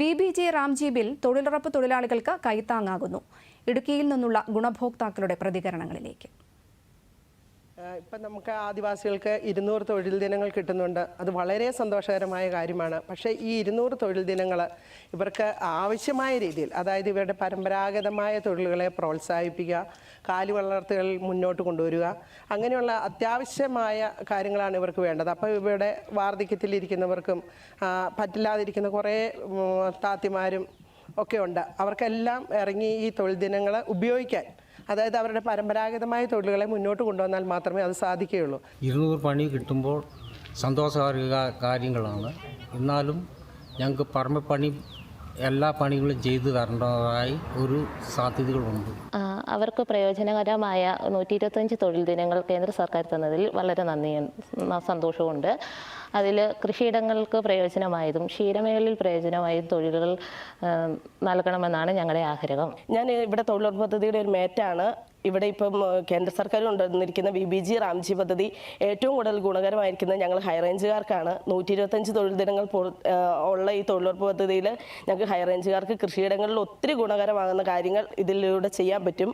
V B J Ramji bill തൊഴിലുറപ്പ് തൊഴിലാളികൾക്ക് കൈത്താങ്ങാകുന്നു. ഇടുക്കിയിൽ നിന്നുള്ള ഗുണഭോക്താക്കളുടെ പ്രതികരണങ്ങളിലേക്ക്. ഇപ്പം നമുക്ക് ആദിവാസികൾക്ക് ഇരുന്നൂറ് തൊഴിൽ ദിനങ്ങൾ കിട്ടുന്നുണ്ട്. അത് വളരെ സന്തോഷകരമായ കാര്യമാണ്. പക്ഷേ ഈ ഇരുന്നൂറ് തൊഴിൽ ദിനങ്ങൾ ഇവർക്ക് ആവശ്യമായ രീതിയിൽ അതായത് ഇവരുടെ പരമ്പരാഗതമായ തൊഴിലുകളെ പ്രോത്സാഹിപ്പിക്കുക കാലി വളർത്തുകൾ മുന്നോട്ട് കൊണ്ടുവരിക അങ്ങനെയുള്ള അത്യാവശ്യമായ കാര്യങ്ങളാണ് ഇവർക്ക് വേണ്ടത്. അപ്പോൾ ഇവരുടെ വാർദ്ധക്യത്തിലിരിക്കുന്നവർക്കും പറ്റില്ലാതിരിക്കുന്ന കുറേ താത്തിമാരും ഒക്കെ ഉണ്ട്. അവർക്കെല്ലാം ഇറങ്ങി ഈ തൊഴിൽ ദിനങ്ങൾ ഉപയോഗിക്കാൻ അതായത് അവരുടെ പരമ്പരാഗതമായ തൊഴിലുകളെ മുന്നോട്ട് കൊണ്ടുവന്നാൽ മാത്രമേ അത് സാധിക്കുകയുള്ളൂ. ഇരുന്നൂറ് പണി കിട്ടുമ്പോൾ സന്തോഷകാരിക കാര്യങ്ങളാണ്. എന്നാലും ഞങ്ങൾക്ക് പറമ്പപ്പണി എല്ലാ പണികളും ചെയ്തു തരേണ്ടതായി ഒരു സാധ്യതകളുണ്ട്. അവർക്ക് പ്രയോജനകരമായ നൂറ്റി ഇരുപത്തഞ്ച് തൊഴിൽ ദിനങ്ങൾ കേന്ദ്ര സർക്കാർ തന്നതിൽ വളരെ നന്ദി സന്തോഷമുണ്ട് അതിൽ കൃഷിയിടങ്ങൾക്ക് പ്രയോജനമായതും ക്ഷീരമേഖലയിൽ പ്രയോജനമായതും തൊഴിലുകൾ നൽകണമെന്നാണ് ഞങ്ങളുടെ ആഗ്രഹം. ഞാൻ ഇവിടെ തൊഴിലുറപ്പ് പദ്ധതിയുടെ ഒരു മേറ്റാണ്. ഇവിടെ ഇപ്പം കേന്ദ്ര സർക്കാർ കൊണ്ടുവന്നിരിക്കുന്ന വി ബി ജി റാംജി പദ്ധതി ഏറ്റവും കൂടുതൽ ഗുണകരമായിരിക്കുന്നത് ഞങ്ങൾ ഹൈറേഞ്ചുകാർക്കാണ് നൂറ്റി ഇരുപത്തഞ്ച് തൊഴിൽ ദിനങ്ങൾ ഉള്ള ഈ തൊഴിലുറപ്പ് പദ്ധതിയിൽ ഞങ്ങൾക്ക് ഹൈറേഞ്ചുകാർക്ക് കൃഷിയിടങ്ങളിൽ ഒത്തിരി ഗുണകരമാകുന്ന കാര്യങ്ങൾ ഇതിലൂടെ ചെയ്യാൻ പറ്റും.